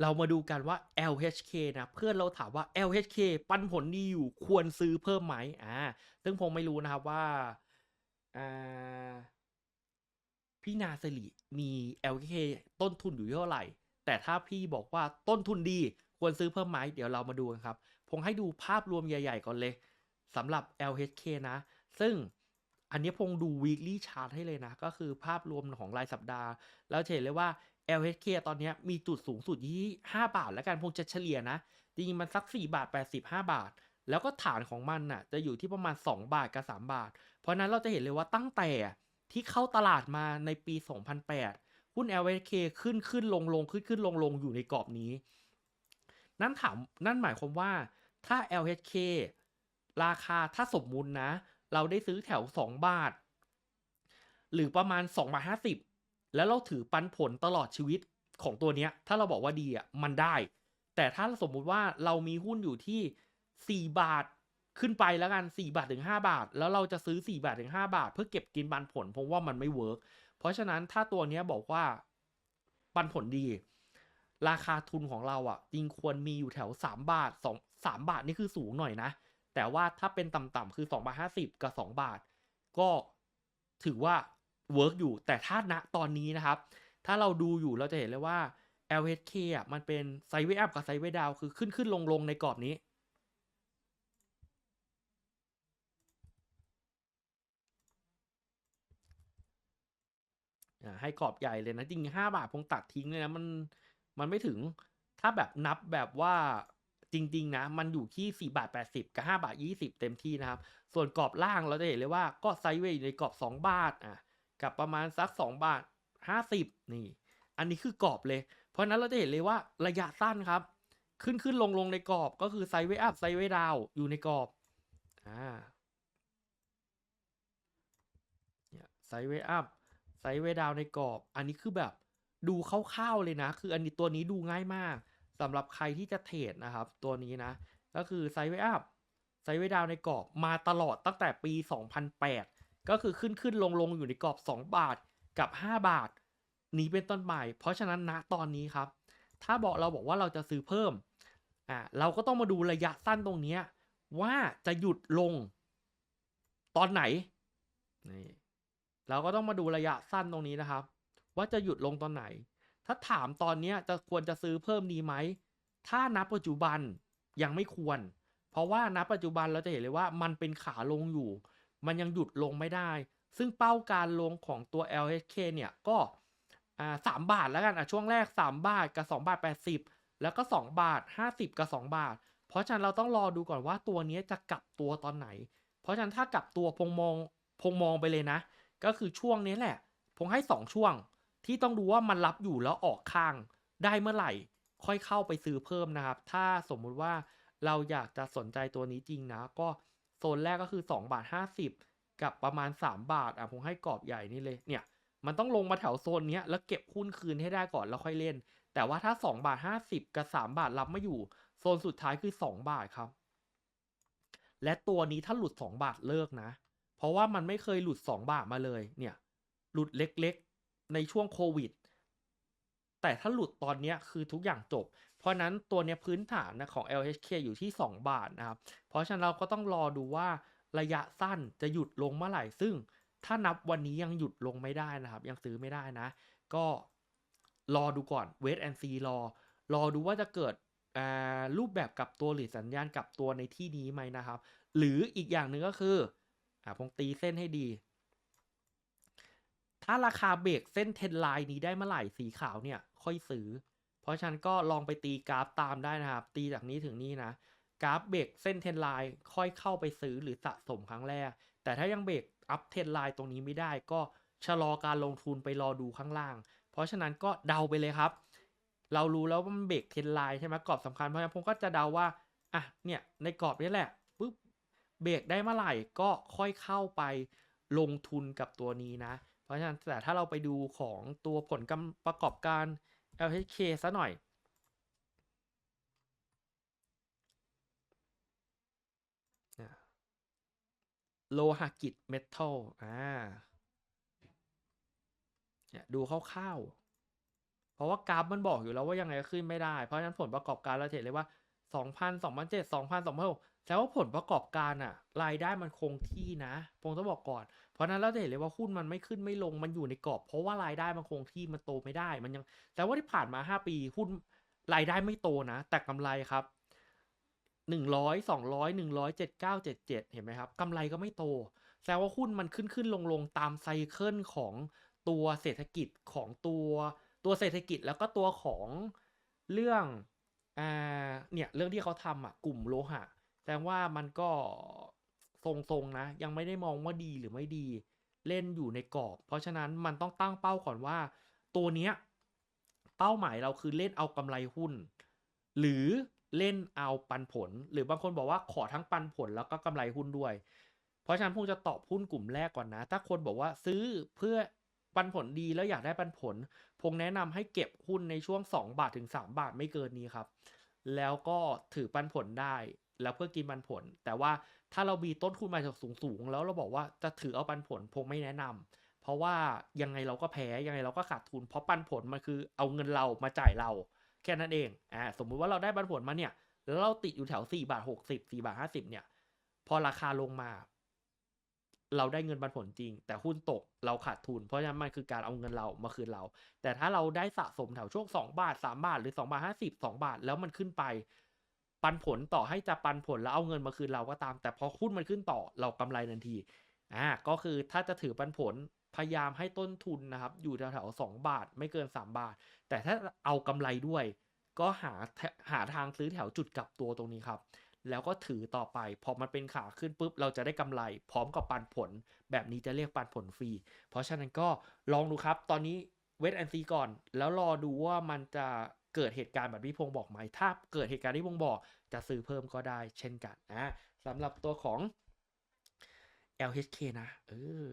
เรามาดูกันว่า LHK นะเพื่อนเราถามว่า LHK ปันผลดีอยู่ควรซื้อเพิ่มไหมอ่าซึ่งผมไม่รู้นะครับว่าอ่าพี่นาสิริมี LHK ต้นทุนอยู่เท่าไหร่ แต่ถ้าพี่บอกว่าต้นทุนดีควรซื้อเพิ่มไหมเดี๋ยวเรามาดูกันครับ ผมให้ดูภาพรวมใหญ่ ๆ ก่อนเลยสำหรับ LHK นะ ซึ่ง อันนี้พงดู weekly chart ให้เลยนะ ก็คือภาพรวมของรายสัปดาห์ แล้วเห็นเลยว่า LHK ตอนนี้มีจุดสูงสุดที่5บาท แล้วกันพงจะเฉลี่ยนะ จริงมันสัก 4 บาท 85 บาท แล้วก็ฐานของมันน่ะจะอยู่ที่ประมาณ 2 บาทกับ 3 บาท เพราะฉะนั้นเราจะเห็นเลยว่าตั้งแต่ที่เข้าตลาดมาในปี 2008 หุ้น LHK ขึ้นขึ้นลงลงขึ้นขึ้นลงลงอยู่ในกรอบนี้ นั่นถามนั่นหมายความว่าถ้า LHK ราคาถ้าสมมุตินะ เราได้ซื้อแถว 2 บาท หรือประมาณ2บาท50แล้วเราถือปันผลตลอดชีวิตของตัวเนี้ย ถ้าเราบอกว่าดีอะมันได้ แต่ถ้าสมมุติว่าเรามีหุ้นอยู่ที่ 4 บาทขึ้นไปแล้วกัน 4 บาทถึง 5 บาท แล้วเราจะซื้อ 4 บาทถึง 5 บาท เพื่อเก็บกินปันผลผมว่ามันไม่เวิร์กเพราะฉะนั้นถ้าตัวเนี้ยบอกว่าปันผลดี ราคาทุนของเราอะจริงควรมีอยู่แถว 3 บาท2 3บาทนี่คือสูงหน่อยนะ แต่ว่าถ้าเป็นต่ำๆคือ2บาท50 กับ 2 บาท ก็ถือว่าเวิร์กอยู่ แต่ถ้าณตอนนี้นะครับ ถ้าเราดูอยู่เราจะเห็นเลยว่า LHK อะมันเป็นไซด์เวย์อัพกับไซด์เวย์ดาวคือขึ้นขึ้นลงลงในกรอบนี้ ให้กรอบใหญ่เลยนะ จริงห้าบาทคงตัดทิ้งเลยนะ มันมันไม่ถึงถ้าแบบนับแบบว่า จริง ๆ นะ มันอยู่ที่สี่บาทแปดสิบกับห้าบาทยี่สิบเต็มที่นะครับ ส่วนกรอบล่างเราจะเห็นเลยว่าก็ไซด์เวย์อยู่ในกรอบสองบาทอะกับประมาณสักสองบาทห้าสิบนี่ อันนี้คือกรอบเลย เพราะฉะนั้นเราจะเห็นเลยว่าระยะสั้นครับ ขึ้นขึ้นลงลงในกรอบก็คือไซด์เวย์อัพไซด์เวย์ดาวอยู่ในกรอบอ่าเนี่ยไซด์เวย์อัพไซด์เวย์ดาวในกรอบ อันนี้คือแบบดูคร่าวๆเลยนะ คืออันนี้ตัวนี้ดูง่ายมาก สำหรับใครที่จะเทรดนะครับ ตัวนี้นะ ก็คือไซด์เวย์อัพไซด์เวย์ดาวในกรอบมาตลอดตั้งแต่ปี 2008 ก็คือขึ้นขึ้นลงลงอยู่ในกรอบ 2 บาทกับ 5 บาท นี้เป็นต้นไปเพราะฉะนั้นณตอนนี้ครับ ถ้าบอกเราบอกว่าเราจะซื้อเพิ่มอ่าเราก็ต้องมาดูระยะสั้นตรงนี้ว่าจะหยุดลงตอนไหนนี่เราก็ต้องมาดูระยะสั้นตรงนี้นะครับ ว่าจะหยุดลงตอนไหน ถ้าถามตอนนี้จะควรจะซื้อเพิ่มดีไหม ถ้านับปัจจุบันยังไม่ควร เพราะว่านับปัจจุบันเราจะเห็นเลยว่ามันเป็นขาลงอยู่ มันยังหยุดลงไม่ได้ ซึ่งเป้าการลงของตัว LHK เนี่ยก็สามบาทแล้วกันอะช่วงแรก 3 บาทกับ 2 บาท 80 แล้วก็ 2 บาท 50 กับ 2 บาท เพราะฉะนั้นเราต้องรอดูก่อนว่าตัวนี้จะกลับตัวตอนไหน เพราะฉะนั้นถ้ากลับตัวพงมองพงมองไปเลยนะ ก็คือช่วงนี้แหละผมให้ 2 ช่วง ที่ต้องดูว่ามันรับอยู่แล้วออกข้างได้เมื่อไหร่ ค่อยเข้าไปซื้อเพิ่มนะครับ ถ้าสมมุติว่าเราอยากจะสนใจตัวนี้จริงนะ ก็โซนแรกก็คือ2บาท50 กับประมาณ 3 บาทอะผมให้กรอบใหญ่นี่เลยเนี่ยมันต้องลงมาแถวโซนนี้แล้วเก็บหุ้นคืนให้ได้ก่อนแล้วค่อยเล่น แต่ว่าถ้า2บาท50 กับ 3 บาทรับไม่อยู่ โซนสุดท้ายคือ 2 บาทครับ และตัวนี้ถ้าหลุด 2 บาทเลิกนะ เพราะว่ามันไม่เคยหลุด 2 บาทมาเลยเนี่ยหลุดเล็ก ในช่วงโควิด แต่ถ้าหลุดตอนนี้คือทุกอย่างจบ เพราะนั้นตัวเนี้ยพื้นฐานนะของ LHK อยู่ที่ 2 บาทนะครับ เพราะฉะนั้นเราก็ต้องรอดูว่าระยะสั้นจะหยุดลงเมื่อไหร่ ซึ่งถ้านับวันนี้ยังหยุดลงไม่ได้นะครับ ยังซื้อไม่ได้นะ ก็รอดูก่อน wait and see รอ รอดูว่าจะเกิดรูปแบบกับตัวหรือสัญญาณกับตัวในที่นี้ไหมนะครับ หรืออีกอย่างหนึ่งก็คืออ่าพงตีเส้นให้ดี ถ้าราคาเบรกเส้นเทนไลน์นี้ได้เมื่อไหร่สีขาวเนี่ยค่อยซื้อ เพราะฉะนั้นก็ลองไปตีกราฟตามได้นะครับ ตีจากนี้ถึงนี้นะกราฟเบรกเส้นเทนไลน์ค่อยเข้าไปซื้อหรือสะสมครั้งแรก แต่ถ้ายังเบรกอัพเทนไลน์ตรงนี้ไม่ได้ ก็ชะลอการลงทุนไปรอดูข้างล่าง เพราะฉะนั้นก็เดาไปเลยครับ เรารู้แล้วว่ามันเบรกเทนไลน์ใช่ไหมกรอบสำคัญเพราะฉะนั้นผมก็จะเดาว่าอะเนี่ยในกรอบนี้แหละปุ๊บเบรกได้เมื่อไหร่ก็ค่อยเข้าไปลงทุนกับตัวนี้นะ เพราะฉะนั้นแต่ถ้าเราไปดูของตัวผลกำประกอบการ LHK ซะหน่อย โลหะกิจเมทัลอ่าเนี่ยดูคร่าวๆ เพราะว่ากราฟมันบอกอยู่แล้วว่ายังไงก็ขึ้นไม่ได้ เพราะฉะนั้นผลประกอบการเราเห็นเลยว่า 2,000 2,007 2,000 2,006 แต่ว่าผลประกอบการอะรายได้มันคงที่นะผมต้องบอกก่อน เพราะนั้นเราจะเห็นเลยว่าหุ้นมันไม่ขึ้นไม่ลงมันอยู่ในกรอบ เพราะว่ารายได้มันคงที่มันโตไม่ได้มันยัง แต่ว่าที่ผ่านมา 5 ปีหุ้นรายได้ไม่โตนะ แต่กำไรครับ100 200 100 79 77เห็นไหมครับกำไรก็ไม่โตแสดงว่าหุ้นมันขึ้นขึ้นลงลงตามไซเคิลของตัวเศรษฐกิจของตัวตัวเศรษฐกิจแล้วก็ตัวของเรื่องอ่าเนี่ยเรื่องที่เขาทำอะกลุ่มโลหะ แสดงว่ามันก็ทรงๆนะ ยังไม่ได้มองว่าดีหรือไม่ดี เล่นอยู่ในกรอบ เพราะฉะนั้นมันต้องตั้งเป้าก่อนว่า ตัวเนี้ยเป้าหมายเราคือเล่นเอากำไรหุ้น หรือเล่นเอาปันผล หรือบางคนบอกว่าขอทั้งปันผลแล้วก็กำไรหุ้นด้วย เพราะฉะนั้นพงจะตอบหุ้นกลุ่มแรกก่อนนะ ถ้าคนบอกว่าซื้อเพื่อปันผลดีแล้วอยากได้ปันผลพงแนะนำให้เก็บหุ้นในช่วง 2 บาทถึง 3 บาทไม่เกินนี้ครับ แล้วก็ถือปันผลได้ แล้วเพื่อกินปันผล แต่ว่าถ้าเรามีต้นทุนมาจากสูงๆแล้วเราบอกว่าจะถือเอาปันผลพงไม่แนะนำเพราะว่ายังไงเราก็แพ้ยังไงเราก็ขาดทุน เพราะปันผลมันคือเอาเงินเรามาจ่ายเรา แค่นั้นเองอ่าสมมุติว่าเราได้ปันผลมาเนี่ยแล้วเราติดอยู่แถว4บาท60 4บาท50เนี่ย พอราคาลงมา เราได้เงินปันผลจริง แต่หุ้นตกเราขาดทุน เพราะฉะนั้นมันคือการเอาเงินเรามาคืนเรา แต่ถ้าเราได้สะสมแถวช่วง2บาท3บาทหรือ2บาท50 2บาทแล้วมันขึ้นไป ปันผลต่อให้จะปันผลแล้วเอาเงินมาคืนเราก็ตาม แต่พอหุ้นมันขึ้นต่อเรากำไรทันทีอ่าก็คือถ้าจะถือปันผลพยายามให้ต้นทุนนะครับ อยู่แถวๆ2บาทไม่เกิน 3 บาท แต่ถ้าเอากำไรด้วย ก็หาหาทางซื้อแถวจุดกลับตัวตรงนี้ครับแล้วก็ถือต่อไป พอมันเป็นขาขึ้นปุ๊บ เราจะได้กำไร พร้อมกับปันผล แบบนี้จะเรียกปันผลฟรี เพราะฉะนั้นก็ลองดูครับ ตอนนี้เวทแอนซีก่อน แล้วรอดูว่ามันจะ เกิดเหตุการณ์แบบที่พงบอกไหม ถ้าเกิดเหตุการณ์ที่พงบอก จะซื้อเพิ่มก็ได้เช่นกันนะสำหรับตัวของ LHK นะ เออ